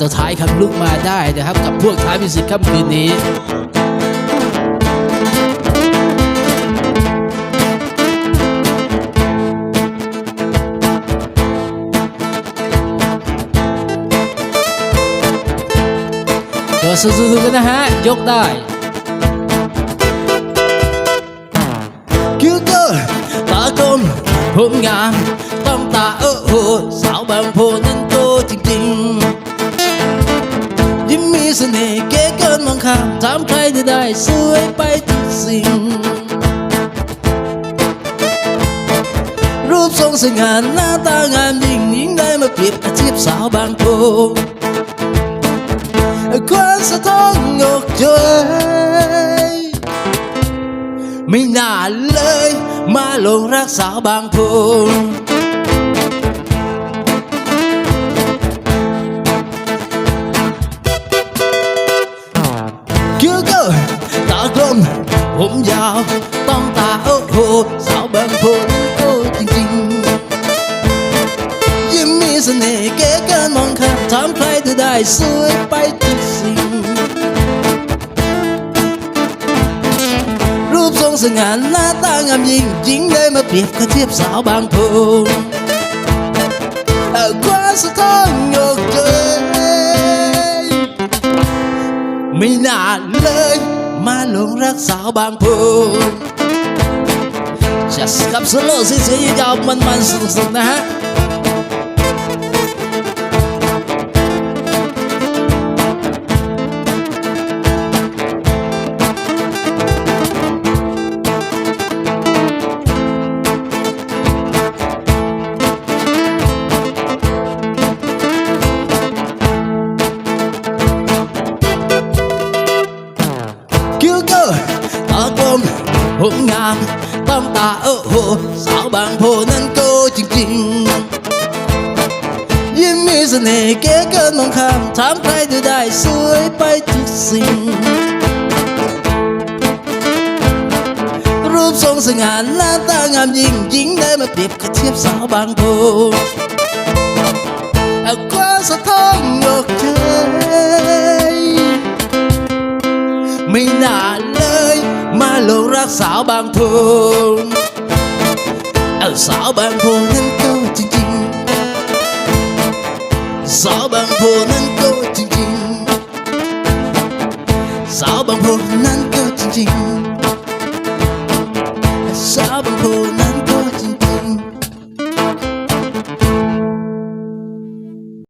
ตัวท้ายคำลุกมาได้นะครับ กับพวกท้ายมิวสิกค่ำคืนนี้ตัวสู้ๆกันนะฮะ ยกได้คิวเกอร์ตากลมผมงามต้องตาเออโหสาวบางโพนั้นโตจริงามถามใครจะได้สวยไปทุกสิ่ง รูปทรงสง่าหน้าตางามยิ่งยิ่งได้มาเปรียบอาชีพสาวบางโพความสะท้อนอกใจไม่น่าเลย มาหลงรักสาวบางโพ ผมยาวต้องตาโอ้โหสาวบางโพโอ้จริงๆยิ้มมีเสน่ห์เก๋เกินมองข้ามถามใครจะได้สวยไปทุกสิ่ง รูปทรงสง่าหน้าตางามยิ่งยิ่งได้มาเปรียบกับเทียบสาวบางโพเอาความสะท้อนอกใจไม่น่าเลย มาหลงรักสาวบางโพจะสกับสโลว์เสียยาวๆมันสนุกๆนะฮะ ผมงามต้องตาเออโหสาวบางโพนั้นโกจริงๆยิ้มมีเสน่ห์เก๋เกินมองข้ามถาม หลงรักสาวบางโพเอาสาวบางโพนั้นก็จริ